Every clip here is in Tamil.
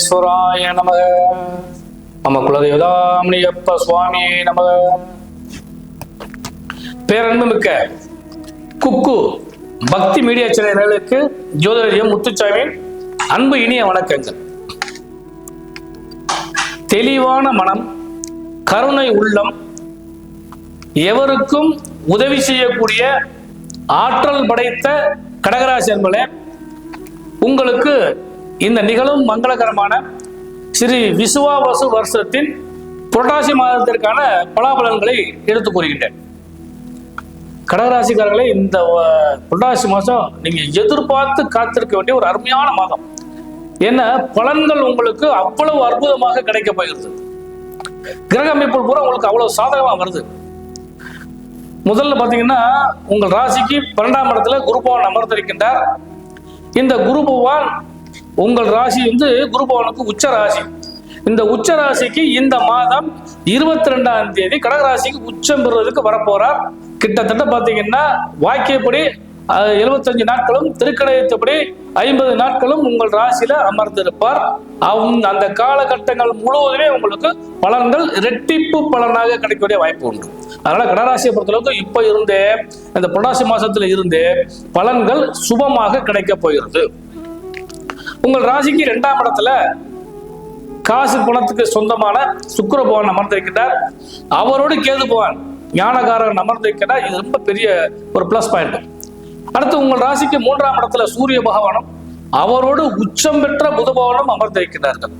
விக்னேஸ்வராய நமக. நம்ம குலதேவதாமணியப்ப சுவாமியே நமக. பேரன்பு மிக்க குக்கு பக்தி மீடியா சேனல்களுக்கு ஜோதிடரியம் முத்துச்சாமி அன்பு இனிய வணக்கங்கள். தெளிவான மனம் கருணை உள்ளம் எவருக்கும் உதவி செய்யக்கூடிய ஆற்றல் படைத்த கடகராசி என்பதே உங்களுக்கு இந்த நிகழும் மங்களகரமான ஸ்ரீ விசுவாவசு வருஷத்தின் புரட்டாசி மாதத்திற்கான பலாபலன்களை எடுத்து கூறுகின்றேன். கடகராசிக்காரர்களே இந்த புரட்டாசி மாதம் நீங்கள் எதிர்பார்த்து காத்திருக்க வேண்டிய ஒரு அருமையான மாதம். ஏன்னா பலன்கள் உங்களுக்கு அவ்வளவு அற்புதமாக கிடைக்க போகிறது. கிரக அமைப்பு பூரா உங்களுக்கு அவ்வளவு சாதகமாக வருது. முதல்ல பார்த்தீங்கன்னா உங்கள் ராசிக்கு பன்னெண்டாம் இடத்துல குருபவான் அமர்ந்திருக்கின்றார். இந்த குரு பகவான் உங்கள் ராசி வந்து குரு பகவானுக்கு உச்ச ராசி. இந்த உச்ச ராசிக்கு இந்த மாதம் இருபத்தி ரெண்டாம் தேதி கடகராசிக்கு உச்சம் பெறுவதற்கு வரப்போறார். கிட்டத்தட்ட பாத்தீங்கன்னா வாக்கியப்படி அஹ், 75 நாட்களும் திருக்கடையத்தபடி ஐம்பது நாட்களும் உங்கள் ராசியில அமர்ந்திருப்பார். அவன் அந்த காலகட்டங்கள் முழுவதுமே உங்களுக்கு பலன்கள் இரட்டிப்பு பலனாக கிடைக்கக்கூடிய வாய்ப்பு உண்டு. அதனால கடகராசியை பொறுத்தளவுக்கு இப்ப இருந்தே இந்த புரட்டாசி மாசத்துல இருந்தே பலன்கள் சுபமாக கிடைக்க போகிறது. உங்கள் ராசிக்கு இரண்டாம் இடத்துல காசு பணத்துக்கு சொந்தமான சுக்கர பகவான் அமர்ந்திருக்கிறார் அவரோடு கேது பகவான் ஞானகாரன் அமர்ந்திருக்கிறார் இது ரொம்ப பெரிய ஒரு பிளஸ் பாயிண்ட் அடுத்து உங்கள் ராசிக்கு மூன்றாம் இடத்துல சூரிய பகவானும் அவரோடு உச்சம் பெற்ற புத பகவானும் அமர்ந்திருக்கிறார்கள்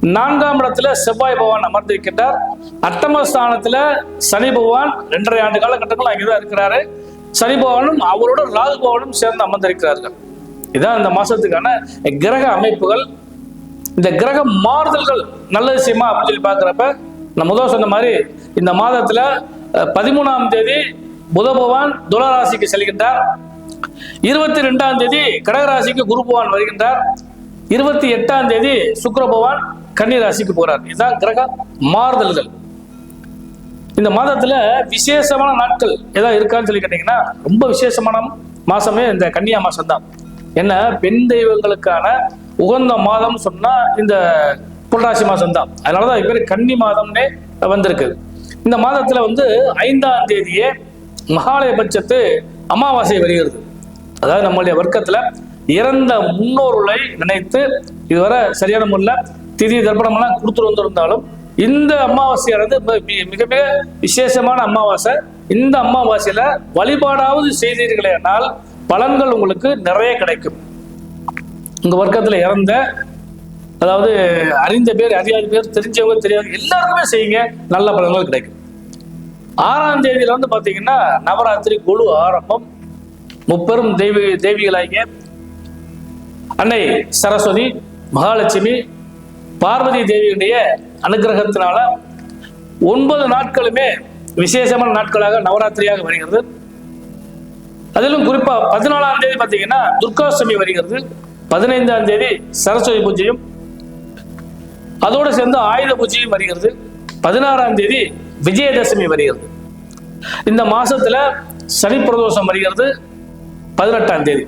நான்காம் இடத்துல செவ்வாய் பகவான் அமர்ந்திருக்கின்றார். அட்டமஸ்தானத்துல சனி பகவான் ரெண்டரை ஆண்டு காலகட்டங்கள் அங்கேதான் இருக்கிறாரு. சனி பகவானும் அவரோட ராகு பகவானும் சேர்ந்து அமர்ந்திருக்கிறார்கள். இதான் இந்த மாசத்துக்கான கிரக அமைப்புகள். இந்த கிரக மாறுதல்கள் நல்ல விஷயமா அப்படின்னு சொல்லி பார்க்குறப்ப நான் முதல் சொன்ன மாதிரி இந்த மாதத்துல பதிமூணாம் தேதி புத பகவான் துளராசிக்கு செல்கின்றார். இருபத்தி ரெண்டாம் தேதி கடகராசிக்கு குரு பகவான் வருகின்றார். இருபத்தி எட்டாம் தேதி சுக்கர பகவான் கன்னிராசிக்கு போறார். இதுதான் கிரக மாறுதல்கள். இந்த மாதத்துல விசேஷமான நாட்கள் ஏதாவது இருக்கான்னு சொல்லி கேட்டீங்கன்னா ரொம்ப விசேஷமான மாசமே இந்த கன்னியா மாசம் தான் என்ன? பெண் தெய்வங்களுக்கான உகந்த மாதம் சொன்னா இந்த புரட்டாசி மாசம் தான் அதனாலதான் இது பேர் கன்னி மாதம்னே வந்திருக்கு. இந்த மாதத்துல வந்து ஐந்தாம் தேதியே மகாலய பட்சத்து அமாவாசை வருகிறது. அதாவது நம்மளுடைய வர்க்கத்துல இறந்த முன்னோர்களை நினைத்து இதுவரை சரியான முறையில் திதி தர்ப்பணம் எல்லாம் கொடுத்துட்டு வந்திருந்தாலும் இந்த அமாவாசையானது மிக மிக விசேஷமான அமாவாசை. இந்த அமாவாசையில வழிபாடாவது செய்தீர்களேனால் பலன்கள் உங்களுக்கு நிறைய கிடைக்கும். உங்க வர்க்கத்தில் இறந்த அதாவது அறிந்த பேர் அறியாத பேர் தெரிஞ்சவங்க தெரியாத எல்லாருக்குமே செய்யுங்க. நல்ல பலன்கள் கிடைக்கும். ஆறாம் தேதியில வந்து பாத்தீங்கன்னா நவராத்திரி குழு ஆரம்பம். முப்பெரும் தெய்வ தேவிகளாகிய அன்னை சரஸ்வதி மகாலட்சுமி பார்வதி தேவியுடைய அனுகிரகத்தினால ஒன்பது நாட்களுமே விசேஷமான நாட்களாக நவராத்திரியாக வருகிறது. அதிலும் குறிப்பா பதினாலாம் தேதி பார்த்தீங்கன்னா துர்காஷ்டமி வருகிறது. பதினைந்தாம் தேதி சரஸ்வதி பூஜையும் அதோடு சேர்ந்து ஆயுத பூஜையும் வருகிறது. பதினாறாம் தேதி விஜயதசமி வருகிறது. இந்த மாசத்துல சனி பிரதோஷம் வருகிறது. பதினெட்டாம் தேதி.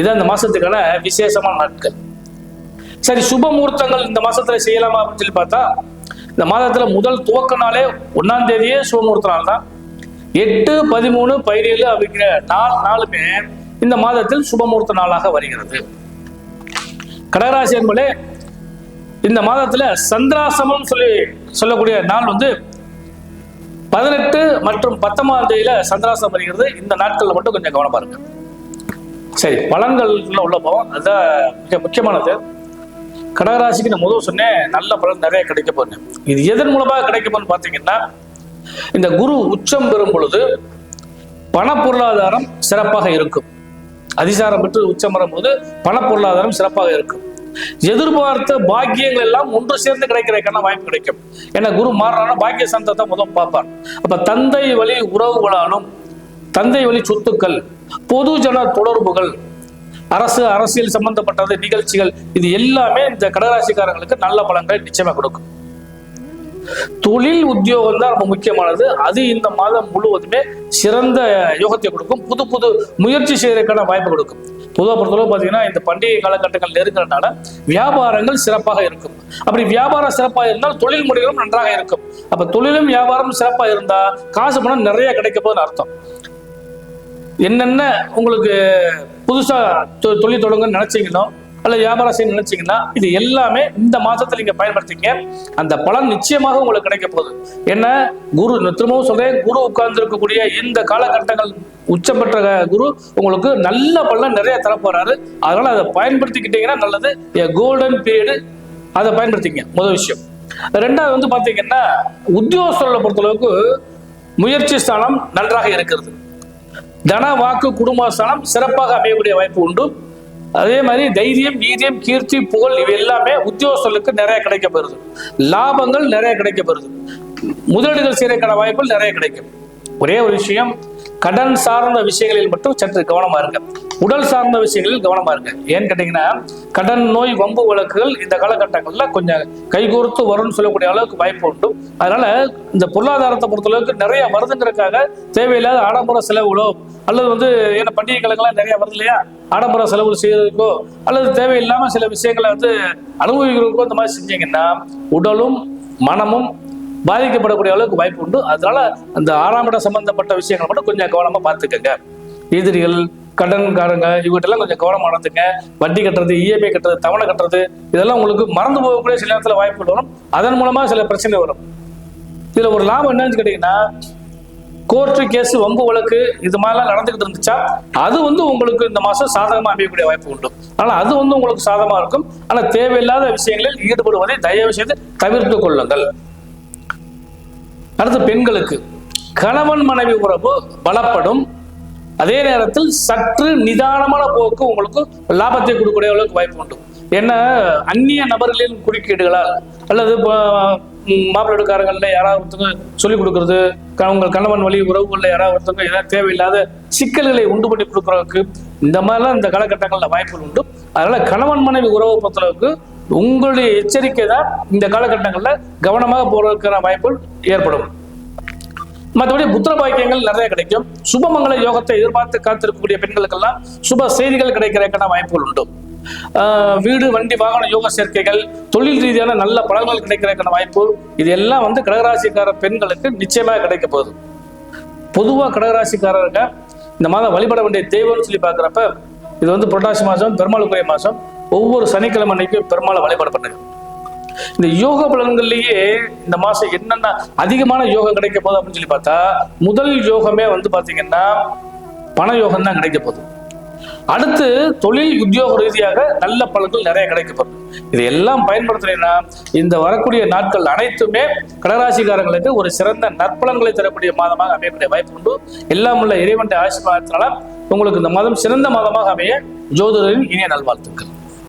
இது அந்த மாசத்துக்கான விசேஷமான நாட்கள். சரி சுப முகூர்த்தங்கள் இந்த மாசத்துல செய்யலாமா அப்படின்னு சொல்லி பார்த்தா இந்த மாதத்துல முதல் துவக்க நாளே ஒன்னாம் தேதியே சுப முகூர்த்த நாள் தான் எட்டு பதிமூணு பதினேழு அப்படிங்கிற நாலு நாளுமே இந்த மாதத்தில் சுபமுகூர்த்த நாளாக வருகிறது. கடகராசி என்பதே இந்த மாதத்துல சந்திராசமம் சொல்லி சொல்லக்கூடிய நாள் வந்து பதினெட்டு மற்றும் பத்தொன்பதாம் தேதியில சந்திராசம் வருகிறது. இந்த நாட்கள்ல மட்டும் கொஞ்சம் கவனமா இருக்கு சரி பலன்கள்ல உள்ள போவோம். அதுதான் மிக முக்கியமானது. கடகராசிக்கு நான் முதல் சொன்னேன் நல்ல பலன் நிறைய கிடைக்க போறேன் இது எதன் மூலமாக கிடைக்க போகுதுன்னு பார்த்தீங்கன்னா இந்த குரு உச்சம் பெறும் பொழுது பண பொருளாதாரம் சிறப்பாக இருக்கும். அதிசாரம் பெற்று உச்சம் வரும்போது பண பொருளாதாரம் சிறப்பாக இருக்கும். எதிர்பார்த்த பாக்கியங்கள் எல்லாம் ஒன்று சேர்ந்து கிடைக்கிறதுக்கான வாய்ப்பு கிடைக்கும். ஏன்னா குரு மாறினா பாக்கிய சந்தத்தை முதல் பார்ப்பார். அப்ப தந்தை வழி உறவுகளாலும் தந்தை வழி சொத்துக்கள் பொதுஜன தொடர்புகள் அரசு அரசியல் சம்பந்தப்பட்டது நிகழ்ச்சிகள் இது எல்லாமே இந்த கடகராசிக்காரங்களுக்கு நல்ல பலன்களை நிச்சயமா கொடுக்கும். தொழில் உத்தியோகம் தான் ரொம்ப முக்கியமானது. அது இந்த மாதம் முழுவதுமே சிறந்த யோகத்தை கொடுக்கும். புது புது முயற்சி செய்யறதுக்கான வாய்ப்பு கொடுக்கும். பொதுவாக பொறுத்தளவு பார்த்தீங்கன்னா இந்த பண்டிகை காலகட்டங்கள் நெருங்கிறனால வியாபாரங்கள் சிறப்பாக இருக்கும். அப்படி வியாபாரம் சிறப்பாக இருந்தால் தொழில் முறைகளும் நன்றாக இருக்கும். அப்போ தொழிலும் வியாபாரம் சிறப்பாக இருந்தால் காசு பணம் நிறைய கிடைக்க போகுதுன்னு அர்த்தம். என்னென்ன உங்களுக்கு புதுசா தொ- தொழில் தொடங்க நினைச்சீங்களோ அல்லது வியாபாரம் செய்ய நினைச்சீங்கன்னா இது எல்லாமே இந்த மாதத்தில் நீங்க பயன்படுத்திங்க அந்த பலன் நிச்சயமாக உங்களுக்கு கிடைக்க போகுது. என்ன? குரு திரும்பவும் சொல்றேன் குரு உட்கார்ந்து இருக்கக்கூடிய இந்த காலகட்டங்கள் உச்சம் பெற்ற குரு உங்களுக்கு நல்ல பலன் நிறைய தரப்போறாரு அதனால அதை பயன்படுத்திக்கிட்டீங்கன்னா நல்லது. கோல்டன் பீரியடு அதை பயன்படுத்திங்க. முதல் விஷயம். ரெண்டாவது வந்து பாத்தீங்கன்னா உத்தியோகஸ்தர்களை பொறுத்தளவுக்கு முயற்சி ஸ்தானம் நன்றாக இருக்கிறது. தன வாக்கு குடும்ப ஸ்தானம் சிறப்பாக அமையக்கூடிய வாய்ப்பு உண்டு. அதே மாதிரி தைரியம் வீரியம் கீர்த்தி புகழ் இவை எல்லாமே உத்தியோகஸ்தர்களுக்கு நிறைய கிடைக்கப்படுது லாபங்கள் நிறைய கிடைக்கப்படுது முதலீடுகள் செய்யறதுக்கான வாய்ப்புகள் நிறைய கிடைக்கும். ஒரே ஒரு விஷயம் கடன் சார்ந்த விஷயங்களில் மட்டும் சற்று கவனமா இருங்க. உடல் சார்ந்த விஷயங்களில் கவனமா இருங்க. ஏன்னு கேட்டீங்கன்னா கடன் நோய் வம்பு வழக்குகள் இந்த காலகட்டங்களில் கொஞ்சம் கைகோர்த்து வரும்னு சொல்லக்கூடிய அளவுக்கு வாய்ப்பு உண்டு. அதனால இந்த பொருளாதாரத்தை பொறுத்தளவுக்கு நிறைய வருதுங்கிறதுக்காக தேவையில்லாத ஆடம்பர செலவுகளோ அல்லது வந்து ஏன்னா பண்டிகை காலங்கள்லாம் நிறைய வருது இல்லையா? ஆடம்பர செலவுகள் செய்யறதுக்கோ அல்லது தேவையில்லாம சில விஷயங்களை வந்து அனுபவிக்கிறதுக்கோ இந்த மாதிரி செஞ்சீங்கன்னா உடலும் மனமும் பாதிக்கப்படக்கூடிய அளவுக்கு வாய்ப்பு உண்டு. அதனால அந்த ஆறாம் இடம் சம்பந்தப்பட்ட விஷயங்களை மட்டும் கொஞ்சம் கவனமா பார்த்துக்கங்க. எதிரிகள் கடன்காரங்க இவங்ககிட்டலாம் கொஞ்சம் கவனமாக நடந்துங்க. வட்டி கட்டுறது இஎம்ஐ கட்டுறது தவணை கட்டுறது இதெல்லாம் உங்களுக்கு மறந்து போகக்கூடிய சில நேரத்தில் வாய்ப்புகள் வரும். அதன் மூலமா சில பிரச்சனை வரும். இதுல ஒரு லாபம் என்னன்னு கேட்டீங்கன்னா கோர்ட்டு கேஸ் வம்பு வழக்கு இது மாதிரிலாம் நடந்துகிட்டு இருந்துச்சா அது வந்து உங்களுக்கு இந்த மாசம் சாதகமா அமையக்கூடிய வாய்ப்பு உண்டு. ஆனால் அது வந்து உங்களுக்கு சாதகமாக இருக்கும். ஆனா தேவையில்லாத விஷயங்களில் ஈடுபடுவதை தயவு செய்து தவிர்த்து கொள்ளுங்கள். அடுத்து பெண்களுக்கு கணவன் மனைவி உறவு பலப்படும். அதே நேரத்தில் சற்று நிதானமான போக்கு உங்களுக்கு லாபத்தை கொடுக்கக்கூடிய அளவுக்கு வாய்ப்பு உண்டு. என்ன அந்நிய நபர்களின் குறுக்கீடுகளால் அல்லது இப்போ, யாராவது ஒருத்தவங்க சொல்லிக் கொடுக்கறது உங்கள் கணவன் வழி உறவுகளில் யாராவது ஒருத்தவங்க ஏதாவது தேவையில்லாத சிக்கல்களை உண்டு பண்ணி கொடுக்குறதுக்கு இந்த மாதிரிலாம் இந்த காலகட்டங்களில் வாய்ப்புகள் உண்டு. அதனால கணவன் மனைவி உறவை பொறுத்தளவுக்கு உங்களுடைய எச்சரிக்கை தான் இந்த காலகட்டங்களில் கவனமாக போறதுக்கான வாய்ப்புகள் ஏற்படும். மற்றபடி புத்திர பாக்கியங்கள் நிறைய கிடைக்கும். சுபமங்கல யோகத்தை எதிர்பார்த்து காத்திருக்கக்கூடிய பெண்களுக்கெல்லாம் சுப செய்திகள் கிடைக்கிறதுக்கான வாய்ப்புகள் உண்டு. ஆஹ் வீடு வண்டி வாகன யோக சேர்க்கைகள் தொழில் ரீதியான நல்ல பலன்கள் கிடைக்கிறதுக்கான வாய்ப்பு. இது எல்லாம் வந்து கடகராசிக்கார பெண்களுக்கு நிச்சயமாக கிடைக்க போகுது. பொதுவாக கடகராசிக்காரருங்க இந்த மாதம் வழிபட வேண்டிய தெய்வம்னு சொல்லி பார்க்குறப்ப இது வந்து புரட்டாசி மாதம் பெருமாளுக்குரிய மாதம். ஒவ்வொரு சனிக்கிழமை அன்னைக்கும் பெருமாளை வழிபாடு பண்ணுங்க. இந்த யோக பலன்கள்லயே இந்த மாசம் என்னென்ன அதிகமான யோகம் கிடைக்க போகுது அப்படின்னு சொல்லி பார்த்தா முதல் யோகமே வந்து பாத்தீங்கன்னா பண யோகம் தான் கிடைக்க போகுது. அடுத்து தொழில் உத்தியோக ரீதியாக நல்ல பலன்கள் நிறைய கிடைக்கப்படும் இதையெல்லாம் எல்லாம் பயன்படுத்தினா இந்த வரக்கூடிய நாட்கள் அனைத்துமே கடராசிக்காரங்களுக்கு ஒரு சிறந்த நற்பலன்களை தரக்கூடிய மாதமாக அமையக்கூடிய வாய்ப்பு உண்டு. எல்லாம் உள்ள இறைவன் ஆசீர்வாதத்தினால உங்களுக்கு இந்த மாதம் சிறந்த மாதமாக அமைய ஜோதிடரின் இனிய நல்வாழ்த்துக்கள்.